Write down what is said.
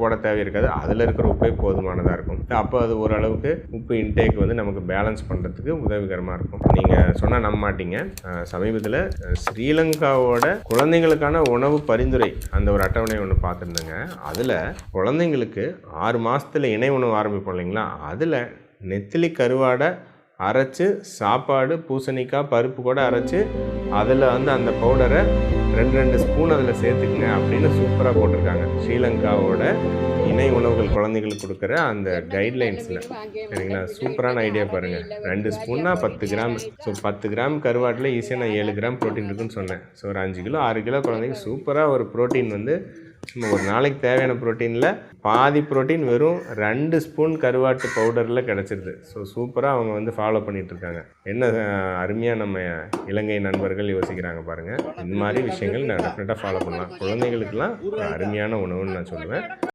போட தேவை இருக்காது அதில் இருக்கிற உப்பே போதுமானதாக இருக்கும். அப்போ அது ஓரளவுக்கு உப்பு இன்டேக் வந்து நமக்கு பேலன்ஸ் பண்ணுறதுக்கு உதவிகரமாக இருக்கும். நீங்கள் சொன்னால் நம்ப மாட்டீங்க. சமீபத்தில் ஸ்ரீலங்காவோட குழந்தைங்களுக்கான உணவு பரிந்துரை அந்த ஒரு அட்டவணை ஒன்று பார்த்துருந்தேங்க. அதில் குழந்தைங்களுக்கு ஆறு மாதத்தில் இணை உணவு ஆரம்பிப்போம் இல்லைங்களா? அதில் நெத்திலி கருவாடை அரைச்சு சாப்பாடு பூசணிக்காய் பருப்பு கூட அரைச்சு அதில் வந்து அந்த பவுடரை ரெண்டு ரெண்டு ஸ்பூன் அதில் சேர்த்துக்குங்க அப்படின்னு சூப்பராக போட்டிருக்காங்க. ஸ்ரீலங்காவோட இணை உணவுகள் குழந்தைகளுக்கு கொடுக்குற அந்த கைட்லைன்ஸில் சரிங்களா? சூப்பரான ஐடியா பாருங்கள் ரெண்டு ஸ்பூன்னா பத்து கிராம். ஸோ பத்து கிராம் கருவாட்டில் ஈஸியாக நான் ஏழு கிராம் ப்ரோட்டீன் இருக்குன்னு சொன்னேன். ஸோ ஒரு அஞ்சு கிலோ ஆறு கிலோ குழந்தைங்க சூப்பராக ஒரு ப்ரோட்டீன் வந்து நம்ம ஒரு நாளைக்கு தேவையான ப்ரோட்டீனில் பாதி ப்ரோட்டீன் வெறும் ரெண்டு ஸ்பூன் கருவாட்டு பவுடரில் கிடச்சிருது. ஸோ சூப்பராக அவங்க வந்து ஃபாலோ பண்ணிகிட்ருக்காங்க என்ன அருமையாக நம்ம இலங்கை நண்பர்கள் யோசிக்கிறாங்க பாருங்கள் இந்த மாதிரி விஷயங்கள் நான் டெஃபினட்டாக ஃபாலோ பண்ணலாம். குழந்தைகளுக்கெல்லாம் ஒரு அருமையான உணவுன்னு நான் சொல்லுவேன்.